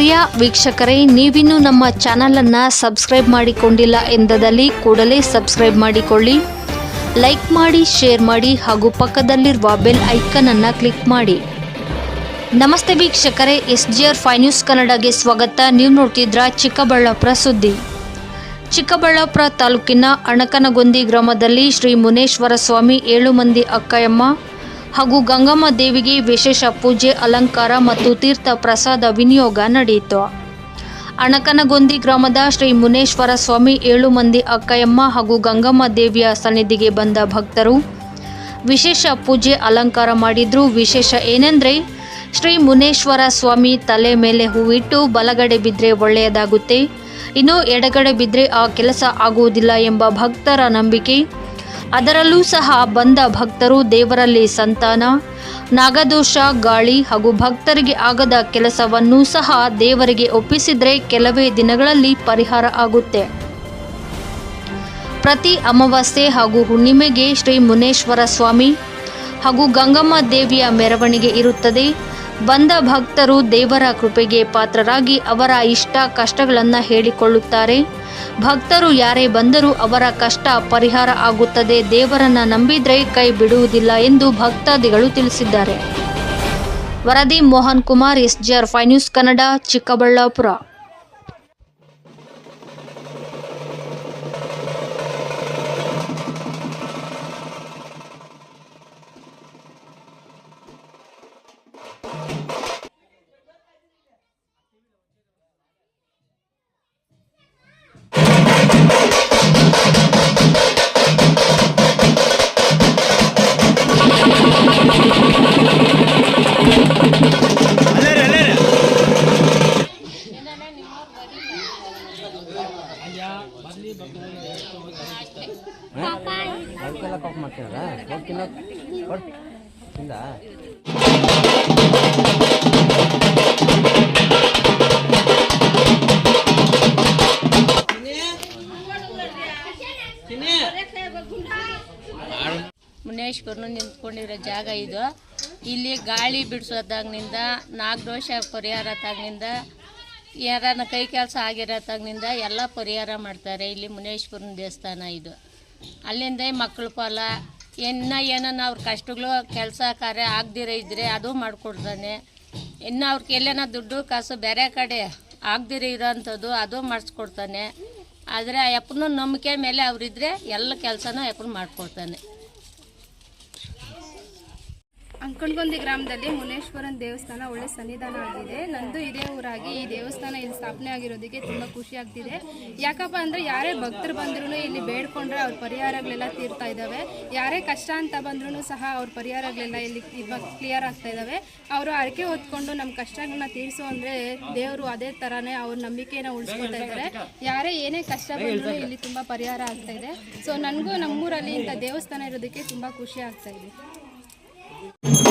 ಪ್ರಿಯ ವೀಕ್ಷಕರೇ, ನೀವಿನ್ನೂ ನಮ್ಮ ಚಾನಲನ್ನು ಸಬ್ಸ್ಕ್ರೈಬ್ ಮಾಡಿಕೊಂಡಿಲ್ಲ ಎಂದದಲ್ಲಿ ಕೂಡಲೇ ಸಬ್ಸ್ಕ್ರೈಬ್ ಮಾಡಿಕೊಳ್ಳಿ. ಲೈಕ್ ಮಾಡಿ, ಶೇರ್ ಮಾಡಿ ಹಾಗೂ ಪಕ್ಕದಲ್ಲಿರುವ ಬೆಲ್ ಐಕನ್ ಅನ್ನು ಕ್ಲಿಕ್ ಮಾಡಿ. ನಮಸ್ತೆ ವೀಕ್ಷಕರೇ S G R five news ಕನ್ನಡಗೆ ಸ್ವಾಗತ. ನೀವು ನೋಡ್ತಿದ್ರ ಚಿಕ್ಕಬಳ್ಳಾಪುರ ಸುದ್ದಿ. ಚಿಕ್ಕಬಳ್ಳಾಪುರ ತಾಲೂಕಿನ ಅಣಕನಗೊಂದಿ ಗ್ರಾಮದಲ್ಲಿ ಶ್ರೀ ಮುನೇಶ್ವರ ಸ್ವಾಮಿ ಏಳು ಮಂದಿ ಅಕ್ಕಯಮ್ಮ ಹಾಗೂ ಗಂಗಮ್ಮ ದೇವಿಗೆ ವಿಶೇಷ ಪೂಜೆ, ಅಲಂಕಾರ ಮತ್ತು ತೀರ್ಥ ಪ್ರಸಾದ ವಿನಿಯೋಗ ನಡೆಯಿತು. ಅಣಕನಗೊಂದಿ ಗ್ರಾಮದ ಶ್ರೀ ಮುನೇಶ್ವರ ಸ್ವಾಮಿ ಏಳು ಮಂದಿ ಅಕ್ಕಯಮ್ಮ ಹಾಗೂ ಗಂಗಮ್ಮ ದೇವಿಯ ಸನ್ನಿಧಿಗೆ ಬಂದ ಭಕ್ತರು ವಿಶೇಷ ಪೂಜೆ, ಅಲಂಕಾರ ಮಾಡಿದ್ರು. ವಿಶೇಷ ಏನೆಂದರೆ ಶ್ರೀ ಮುನೇಶ್ವರ ಸ್ವಾಮಿ ತಲೆ ಮೇಲೆ ಹೂವಿಟ್ಟು ಬಲಗಡೆ ಬಿದ್ದರೆ ಒಳ್ಳೆಯದಾಗುತ್ತೆ. ಇನ್ನು ಎಡಗಡೆ ಬಿದ್ದರೆ ಆ ಕೆಲಸ ಆಗುವುದಿಲ್ಲ ಎಂಬ ಭಕ್ತರ ನಂಬಿಕೆ. ಅದರಲ್ಲೂ ಸಹ ಬಂದ ಭಕ್ತರು ದೇವರಲ್ಲಿ ಸಂತಾನ, ನಾಗದೋಷ, ಗಾಳಿ ಹಾಗೂ ಭಕ್ತರಿಗೆ ಆಗದ ಕೆಲಸವನ್ನು ಸಹ ದೇವರಿಗೆ ಒಪ್ಪಿಸಿದರೆ ಕೆಲವೇ ದಿನಗಳಲ್ಲಿ ಪರಿಹಾರ ಆಗುತ್ತೆ. ಪ್ರತಿ ಅಮಾವಾಸ್ಯೆ ಹಾಗೂ ಹುಣ್ಣಿಮೆಗೆ ಶ್ರೀ ಮುನೇಶ್ವರ ಸ್ವಾಮಿ ಹಾಗೂ ಗಂಗಮ್ಮ ದೇವಿಯ ಮೆರವಣಿಗೆ ಇರುತ್ತದೆ. ಬಂದ ಭಕ್ತರು ದೇವರ ಕೃಪೆಗೆ ಪಾತ್ರರಾಗಿ ಅವರ ಇಷ್ಟ ಕಷ್ಟಗಳನ್ನು ಹೇಳಿಕೊಳ್ಳುತ್ತಾರೆ. ಭಕ್ತರು ಯಾರೇ ಬಂದರೂ ಅವರ ಕಷ್ಟ ಪರಿಹಾರ ಆಗುತ್ತದೆ. ದೇವರನ್ನ ನಂಬಿದ್ರೆ ಕೈ ಬಿಡುವುದಿಲ್ಲ ಎಂದು ಭಕ್ತಾದಿಗಳು ತಿಳಿಸಿದ್ದಾರೆ. ವರದಿ Mohan Kumar, S G R five news Kannada, Chikkaballapur. ಅದಕ್ಕೆಲ್ಲ ಮಾಡ್ತೀರಾ ಮುನೇಶ್ವರನು ನಿಂತ್ಕೊಂಡಿರೋ ಜಾಗ ಇದು. ಇಲ್ಲಿ ಗಾಳಿ ಬಿಡಿಸೋದಾಗ್ನಿಂದ ನಾಗದೋಷ ಪರಿಹಾರ ತಾಗ್ನಿಂದ ಯಾರನ್ನ ಕೈ ಕೆಲಸ ಆಗಿರೋತಾಗ್ನಿಂದ ಎಲ್ಲ ಪರಿಹಾರ ಮಾಡ್ತಾರೆ. ಇಲ್ಲಿ ಮುನೇಶ್ವರನ ದೇವಸ್ಥಾನ ಇದು. ಅಲ್ಲಿಂದ ಮಕ್ಕಳ ಫಲ ಇನ್ನ ಏನನ್ನ ಅವ್ರ ಕಷ್ಟಗಳು ಕೆಲಸ ಕಾರ್ಯ ಆಗದಿರ ಇದ್ದರೆ ಅದು ಮಾಡಿಕೊಡ್ತಾನೆ. ಇನ್ನು ಅವ್ರಿಗೆ ಎಲ್ಲೇನ ದುಡ್ಡು ಕಾಸು ಬೇರೆ ಕಡೆ ಆಗದಿರ ಇರೋಂಥದ್ದು ಅದು ಮಾಡಿಸ್ಕೊಡ್ತಾನೆ. ಆದರೆ ಯಪ್ಪನ ನಂಬಿಕೆ ಮೇಲೆ ಅವರಿದ್ದರೆ ಎಲ್ಲ ಕೆಲಸನೂ ಯಪ್ಪನ ಮಾಡಿಕೊಡ್ತಾನೆ. ಅಂಕಣಗೊಂದಿ ಗ್ರಾಮದಲ್ಲಿ ಮುನೇಶ್ವರನ್ ದೇವಸ್ಥಾನ ಒಳ್ಳೆ ಸನ್ನಿಧಾನ ಆಗಿದೆ. ನಂದು ಇದೇ ಊರಾಗಿ ಈ ದೇವಸ್ಥಾನ ಇಲ್ಲಿ ಸ್ಥಾಪನೆ ಆಗಿರೋದಕ್ಕೆ ತುಂಬ ಖುಷಿ ಆಗ್ತಿದೆ. ಯಾಕಪ್ಪ ಅಂದರೆ ಯಾರೇ ಭಕ್ತರು ಬಂದ್ರೂ ಇಲ್ಲಿ ಬೇಡ್ಕೊಂಡ್ರೆ ಅವ್ರ ಪರಿಹಾರಗಳೆಲ್ಲ ತೀರ್ತಾ ಇದ್ದಾವೆ. ಯಾರೇ ಕಷ್ಟ ಅಂತ ಬಂದ್ರೂ ಸಹ ಅವ್ರ ಪರಿಹಾರಗಳೆಲ್ಲ ಇಲ್ಲಿ ಇವಾಗ ಕ್ಲಿಯರ್ ಆಗ್ತಾ ಇದ್ದಾವೆ. ಅವರು ಅರಕೆ ಹೊತ್ಕೊಂಡು ನಮ್ಮ ಕಷ್ಟಗಳನ್ನ ತೀರಿಸು ಅಂದರೆ ದೇವರು ಅದೇ ಥರನೇ ಅವ್ರ ನಂಬಿಕೆನ ಉಳಿಸ್ಕೊಳ್ತಾ ಇದ್ದಾರೆ. ಯಾರೇ ಏನೇ ಕಷ್ಟ ಬಂದರೂ ಇಲ್ಲಿ ತುಂಬ ಪರಿಹಾರ ಆಗ್ತಾ ಇದೆ. ಸೊ ನನಗೂ ನಮ್ಮೂರಲ್ಲಿ ಇಂಥ ದೇವಸ್ಥಾನ ಇರೋದಕ್ಕೆ ತುಂಬ ಖುಷಿ ಆಗ್ತಾ ಇದೆ. Thank you.